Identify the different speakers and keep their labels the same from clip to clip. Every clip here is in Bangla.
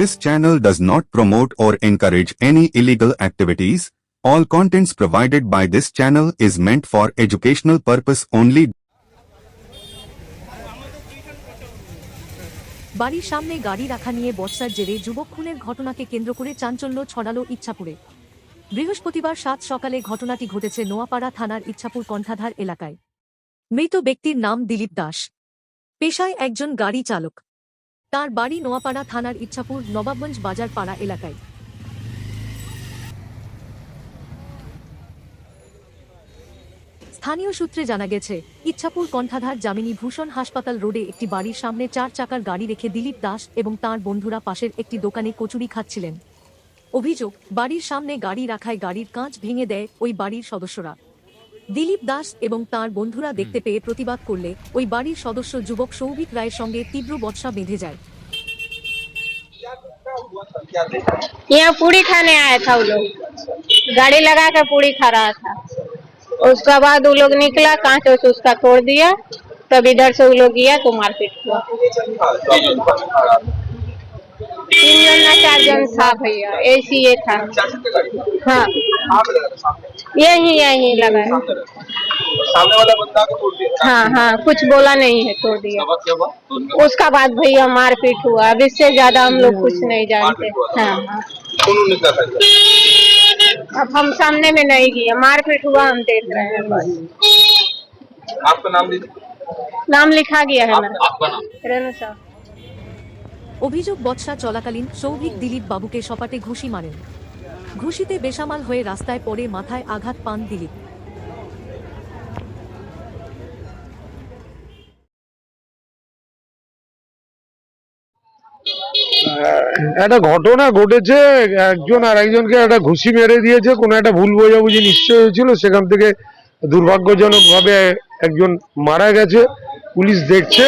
Speaker 1: This channel does not promote or encourage any illegal activities. All contents provided by this channel is meant for educational purpose only.
Speaker 2: বাড়ির সামনে গাড়ি রাখা নিয়ে বর্ষার জেরে যুবক খুনের ঘটনাকে কেন্দ্র করে চাঞ্চল্য ছড়ালো ইচ্ছাপুরে বৃহস্পতিবার সাত সকালে ঘটনাটি ঘটেছে নোয়াপাড়া থানার ইচ্ছাপুর কণ্ঠাধার এলাকায় মৃত ব্যক্তির নাম দিলীপ দাস পেশায় একজন গাড়ি চালক তার বাড়ি নোয়াপাড়া থানার ইচ্ছাপুর নবাবগঞ্জ বাজার পাড়া এলাকায়। স্থানীয় সূত্রে জানা গেছে, ইচ্ছাপুর কণ্ঠাধার জামিনী ভূষণ হাসপাতাল রোডে একটি বাড়ির সামনে চার চাকার গাড়ি রেখে দিলীপ দাস এবং তার বন্ধুরা পাশের একটি দোকানে কচুরি খাচ্ছিলেন। অভিযোগ, বাড়ির সামনে গাড়ি রাখায় গাড়ির কাঁচ ভেঙে দেয় ওই বাড়ির সদস্যরা। দিলীপ দাস এবং তার বন্ধুরা দেখতে পেয়ে প্রতিবাদ করলে ওই বাড়ির সদস্য যুবক সৌভিক রায়ের সঙ্গে তীব্র বৎসা বেঁধে যায়
Speaker 3: यहाँ पूरी खाने आया था वो लोग गाड़ी लगा कर पूरी खा रहा था उसके बाद वो लोग निकला कांच उस उसका तोड़ दिया तब इधर से वो लोग गया तो मारपीट हुआ तीन जन ना चार जन था भैया ऐसी ये था। हाँ। यही यही लगा है।
Speaker 4: सामने वाला बंदा को तोड़ दिया
Speaker 3: हाँ हाँ कुछ बोला नहीं है तोड़ दिया। उसका बाद भैया मारपीट हुआ अब इससे ज़्यादा हम लोग कुछ नहीं जानते। हाँ हाँ? अब हम सामने में नहीं गए मारपीट हुआ हम देख रहे हैं।
Speaker 4: आपका नाम
Speaker 3: नाम लिखा गया है मेरा
Speaker 4: आपका नाम।
Speaker 3: रेणु साहब
Speaker 2: অভিযোগ বৎসা চলাকালীন সৌভিক দিলীপ বাবুকে সপাটে ঘুষি মারেন। ঘুষিতে বেসামাল হয়ে রাস্তায় পড়ে মাথায় আঘাত পান দিলীপ।
Speaker 5: একটা ঘটনা ঘটেছে, একজন আর একজনকে একটা ঘুষি মেরে দিয়েছে, কোনো একটা ভুল বোঝাবুঝি নিশ্চয় হয়েছিল, সেখান থেকে দুর্ভাগ্যজনক ভাবে একজন মারা গেছে। পুলিশ দেখছে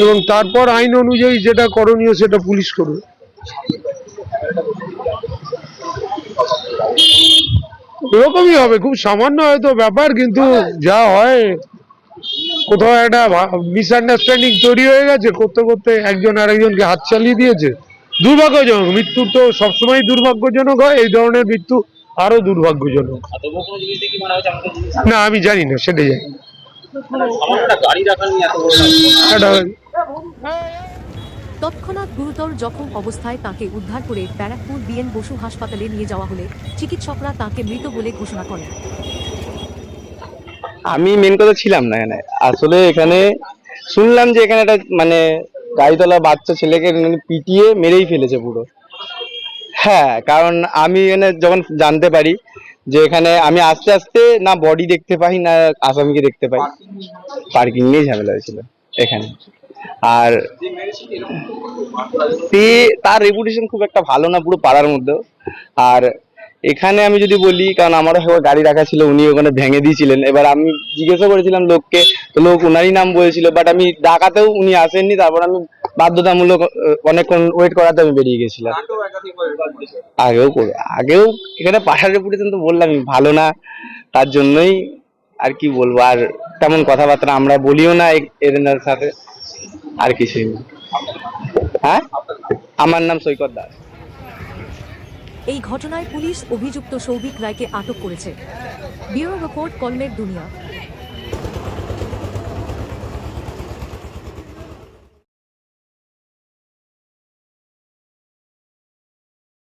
Speaker 5: এবং তারপর আইন অনুযায়ী যেটা করণীয় সেটা পুলিশ করবে। এরকমই হবে খুব সামান্য হয়তো ব্যাপার কিন্তু যা হয় কোথাও একটা মিসআন্ডারস্ট্যান্ডিং তৈরি হয়ে গেছে করতে করতে একজন আরেকজনকে হাত চালিয়ে দিয়েছে। দুর্ভাগ্যজনক মৃত্যু তো সবসময় দুর্ভাগ্যজনক হয় এই ধরনের মৃত্যু আরও দুর্ভাগ্যজনক। না আমি জানি না সেটাই জানি।
Speaker 2: তৎক্ষণাৎ গুরুতর জখম অবস্থায় তাকে উদ্ধার করে ব্যারাকপুর বিএন বসু হাসপাতালে নিয়ে যাওয়া হলে চিকিৎসকরা তাকে মৃত বলে ঘোষণা করেন।
Speaker 6: আমি মেন কথা ছিলাম না এখানে। আসলে এখানে শুনলাম যে এখানে একটা মানে গাড়িতলা বাচ্চা ছেলেকে পিটিয়ে মেরেই ফেলেছে পুরো। হ্যাঁ কারণ আমি এখানে যখন জানতে পারি যে এখানে আমি আস্তে আস্তে না বডি দেখতে পাই, না আসামিকে দেখতে পাই পার্কিং নিয়ে ঝামেলা হয়েছিল এখানে। আর সে, তার রেপুটেশন খুব একটা ভালো না পুরো পাড়ার মধ্যেও। আর এখানে আমি যদি বলি, কারণ আমারও একবার গাড়ি রাখা ছিল, উনি ওখানে ভেঙে দিয়েছিলেন। এবার আমি জিজ্ঞাসা করেছিলাম লোককে, তো লোক ওনারই নাম বলেছিল বাট আমি ডাকাতেও উনি আসেননি, তারপর আমি বাধ্যতামূলক অনেকক্ষণ ওয়েট করাতে আমি বেরিয়ে গেছিলাম।
Speaker 4: আগেও
Speaker 6: করে, আগেও এখানে পাশার রেপুটেশন তো বললামই ভালো না, তার জন্যই আর কি বলব, আর তেমন কথাবার্তা আমরা বলিও না এ- এদের সাথে। আর কিছু হ্যাঁ? আমার নাম সৈকত দাস।
Speaker 2: এই ঘটনায় পুলিশ অভিযুক্ত সৌভিক রায়কে আটক করেছে। ব্যুরো রিপোর্ট কলমের দুনিয়া।